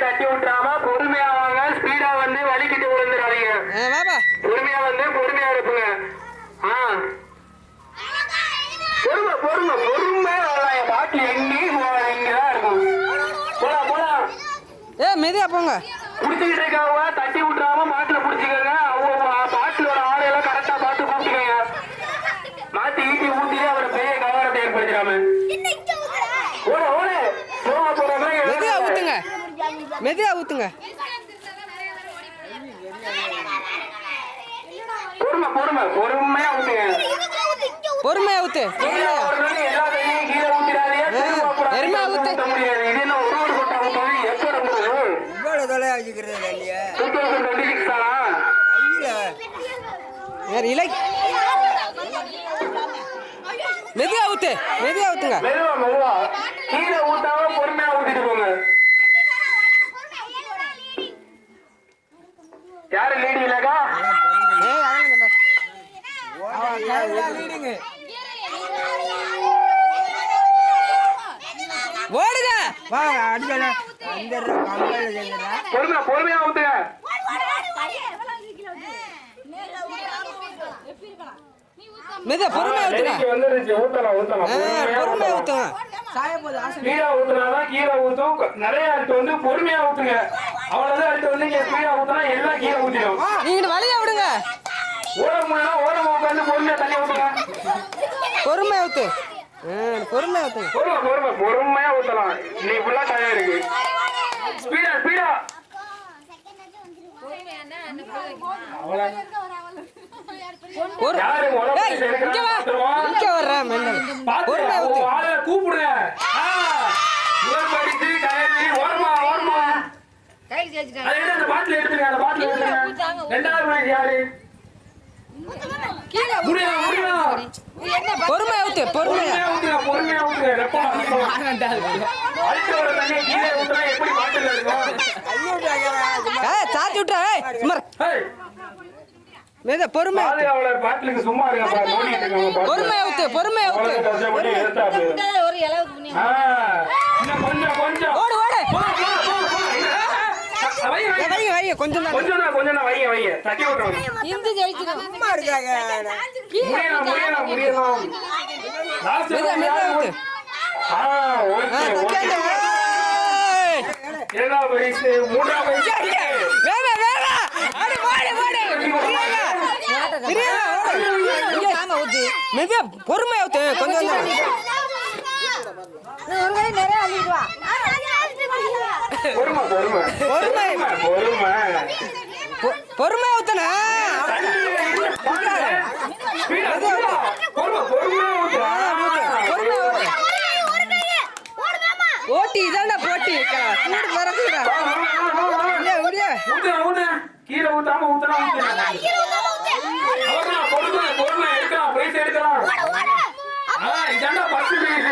தட்டி விட்டுறாம பொறுமையா வாங்க. ஸ்பீடா வந்து வலிக்கிட்டு விழுந்துடாதீங்க பொறுமையா வந்து பொறுமையா இருப்புங்க. ஆ. பொறுமை பொறுமை பொறுமையா வரலாம் என் பாட்டில் எங்கேயும் போகாது இங்கதான் இருக்கும். போலாம் போலாம் ஏ மெதியா போங்க. புடிச்சுக்கிட்டு இருக்கவங்க தட்டி விட்டுறாம மாட்டுல புடிச்சுக்கோங்க. அவங்க பாட்டிலோட ஆடையெல்லாம் கரெக்டா பார்த்து கூப்பிட்டுக்கோங்க மாத்தி ஈட்டி ஊத்தி அவரை பெரிய கவனத்தை ஏற்படுத்திடாம ஓட ஓட போக போற மெதியா ஊத்துங்க மெதியா ஊத்துங்க பொறுமை பொறுமை பொறுமையா ஊத்துங்க பொறுமையா ஊத்து கீழே பொறுமையா ஓடுறது எல்லா தண்ணியும் கீழே ஊத்திடாதீங்க திரும்ப அப்புறம் எருமை ஊத்து. ஊத்த முடியாது இது என்ன ஒரு ஒரு கொட்டா ஊத்துறது எப்ப இருந்தது இவ்வளோ தொலை வச்சுக்கிறது இல்லையா? இலை. மெதியா ஊத்து. மெதியா ஊத்துங்க. மெதுவா மெதுவா. கீழே ஊத்தாம பொறுமையா ஊத்திட்டு போங்க. யாரு லேடி இல்லக்கா ஓடுங்க வா. அடிக்கல கம்பெனியில் சேர்ந்துடுறேன் பொறுமையா பொறுமையா ஊத்துங்க மெதியா பொறுமையா ஊத்துங்க நெருக்கி வந்துருச்சு ஊத்தலாம் ஊத்தலாம். ஆ, பொறுமையா. ஊத்துங்க கீழே ஊத்துனாதான் கீழே ஊத்தும். நிறைய அடுத்து வந்து பொறுமையா ஊத்துங்க. அவ்வளவுதான் அடுத்து வந்து இங்க கீழே ஊத்துனா எல்லாம் கீழே ஊத்திடும். நீங்க வழியா விடுங்க. ஓட முடியல ஓரமா உட்காந்து பொறுமையா தண்ணி ஊத்துங்க. பொறுமையா ஊத்து. பொறுமையா ஊத்துங்க. பொறுமை பொறுமை பொறுமையா ஊத்தலாம். நீ ஃபுல்லா தனியா இருக்கு. ஸ்பீடா ஸ்பீடா ஒரு இங்க வா. எடுக்கிறான் இங்க வர்ற மெண்டல் பொறுமையா ஊத்து. அதை எடுத்து அந்த பாட்டில் எடுத்துங்க அந்த பாட்டில் எடுத்துங்க ரெண்டாவது பிரைஸ் யாரு? முடியும் முடியும் பொறுமையா ஊத்து பொறுமையா. பொறுமையா ஊத்துங்க பொறுமையா ஊத்துங்க ரெப்பா அடிச்சு வர தண்ணி கீழே ஊத்துனா எப்படி பாட்டில் இருக்கும் ஏய் சாத்தி விட்டுற ஏய் சும்மா ஏய், மெதியா பொறுமையா ஊத்து. பாதுகாவலர் பாட்டிலுக்கு சும்மா இருக்க நோண்டிட்டு இருக்காங்க பாட்டில். பொறுமையா ஊத்து பொறுமையா ஊத்து. அவ்வளவு கஷ்டப்பட்டு எடுத்தாப்புல. ஆ, இன்னும் கொஞ்சம் கொஞ்சம். ஓடு ஓடு போ, போ, போ, போ. ஆ, வை, வை. ஏய், வைங்க வைங்க கொஞ்சம் தான். கொஞ்சம் தான் கொஞ்சம் தான் வைங்க வைங்க தட்டி விட்டுருங்க. சும்மா இருக்காங்க. முடியலாம் முடியலாம் முடியலாம். லாஸ்ட் மெதுவா மெதுவா ஊத்து ஆ ஆ ஓகே தட்டி ஓகே. விட்டு ஏய் இரண்டாவது வயசு மூன்றாம் வயசு வேக வேக. அடி ஓடு ஓடு பிரியாங்க. பிரியாங்க ஓடு. மெதுவா பொறுமையா ஊத்து. கொஞ்சம் தான் பொறுமை பொறுமை பொறுமை. பொறுமை பொ- பொறுமையா ஊத்துனா போட்டி இதாண்டா போட்டி சூடு பறக்குதுடா வா, வா, வா, வா, வா. முடியா. கீழே ஊத்தாம. அவ்வளவுதான், பொறுமை பொறுமை எடுக்கலாம் பிரைஸ் எடுக்கலாம் இதாண்டா ஃபர்ஸ்ட் பிரைஸ்